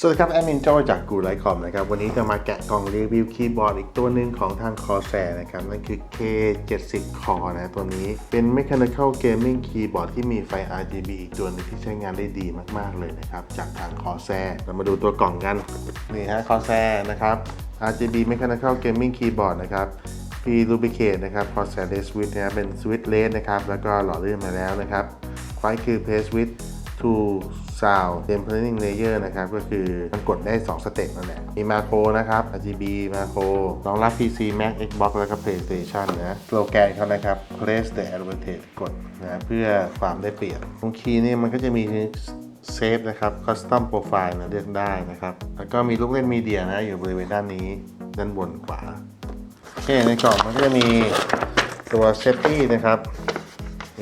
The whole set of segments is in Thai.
สวัสดีครับ แอดมินโจจากกูไลคอมนะครับ วันนี้จะมาแกะกล่องรีวิวคีย์บอร์ดอีกตัวหนึ่งของทาง Corsair นะครับ นั่นคือ K70 Core นะตัวนี้เป็น Mechanical Gaming Keyboard ที่มีไฟ RGB อีกตัวหนึงที่ใช้งานได้ดีมาก ๆ เลยนะครับ จากทาง Corsair เรามาดูตัวกล่องกัน นี่ฮะ Corsair นะครับ RGB Mechanical Gaming Keyboard นะครับ p Lubricate นะครับ Corsair Red Switch นะเป็น Switch Red นะครับแล้วก็หล่อเลื่อนมาแล้วนะครับไฟคือ Play Switch to Sound Dampening Layer นะครับ ก็คือมันกดได้ 2 สเต็ปนั่นแหละ มีมาโครนะครับ RGB มาโครรองรับ PC Mac Xbox แล้วก็ PlayStation นะสโลแกนเขานะครับ Place the advantage กดนะเพื่อความได้เปรียบตรงคีย์นี่มันก็จะมีเซฟนะครับ Custom Profile นะเลือกได้นะครับ แล้วก็มีลูกเล่นมีเดียนะอยู่บริเวณด้านนี้ ด้านบนขวาโอเคในกล่องมันก็จะมีตัว Safety นะครับ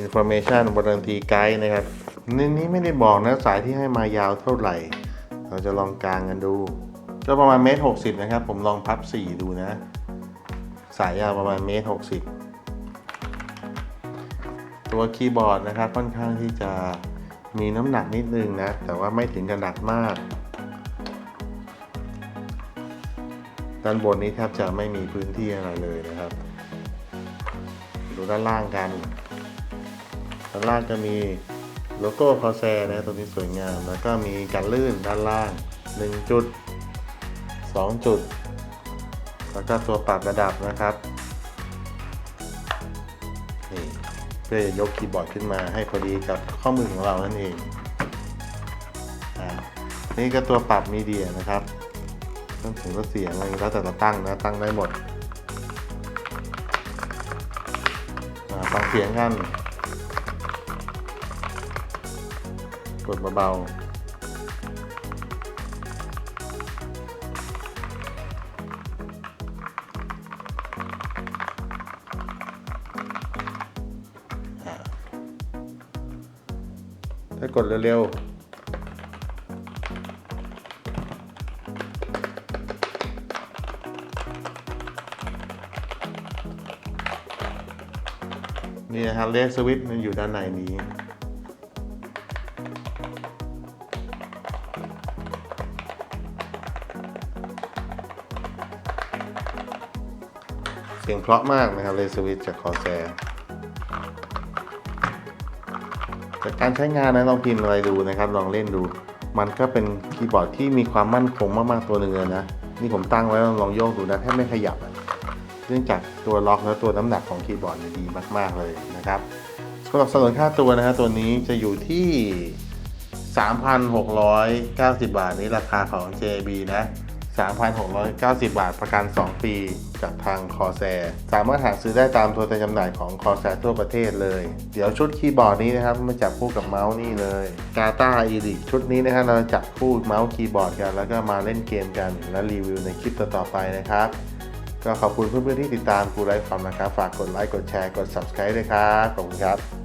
Information Warranty Guide นะครับ ในนี้ไม่ได้บอกนะสายที่ให้มายาวเท่าไหร่ เราจะลองกลางกันดู ก็ประมาณเมตรหกสิบนะครับ ผมลองพับสี่ดูนะ สายยาวประมาณเมตรหกสิบตัวคีย์บอร์ดนะครับค่อนข้างที่จะมีน้ำหนักนิดนึงนะ แต่ว่าไม่ถึงกับหนักมาก ด้านบนนี้แทบจะไม่มีพื้นที่อะไรเลยนะครับ ดูด้านล่างกันด้านล่างจะมี โลโก้คอแซนะตัวนี้สวยงาม แล้วก็มีการลื่นด้านล่าง 1 จุด 2 จุด แล้วก็ตัวปรับระดับนะครับนี่เพื่อจะยกคีย์บอร์ดขึ้นมาให้พอดีกับข้อมือของเรานั่นเองนี่ก็ตัวปรับมีเดียนะครับเครื่องเสียงก็เสียงอะไรแล้วแต่เราตั้งนะตั้งได้หมดฟังเสียงกัน กดเบาๆ ถ้ากดเร็วๆนี่นะครับเลสสวิตมันอยู่ด้านในนี้ เสียงเพราะมากนะครับเลสวิตจากคอแซจากการใช้งานนะลองพิมพ์อะไรดูนะครับ ลองเล่นดู มันก็เป็นคีย์บอร์ดที่มีความมั่นคงมากๆตัวหนึ่งเลยนะ นี่ผมตั้งไว้ลองโยกดูนะแทบไม่ขยับเนื่องจากตัวล็อกและตัวน้ำหนักของคีย์บอร์ดดีมาก ๆเลยนะครับสำหรับสนนค่าตัวนะฮะตัวนี้จะอยู่ที่ 3,690 บาทนี้ราคาของ JB นะ 3,690 บาทประกัน 2 ปีจากทางคอแซสามารถหาซื้อได้ตามตัวแทนจำหน่ายของคอแซทั่วประเทศเลย เดี๋ยวชุดคีย์บอร์ดนี้นะครับมาจับคู่กับเมาส์นี่เลยกาตาอีลิชุดนี้นะฮะเราจับคู่เมาส์คีย์บอร์ดกัน แล้วก็มาเล่นเกมกันและรีวิวในคลิปต่อๆไปนะครับ ก็ขอบคุณเพื่อนๆที่ติดตามกูไลฟ์คอมนะครับ ฝากกดไลค์กดแชร์กด subscribe ด้วยครับขอบคุณครับ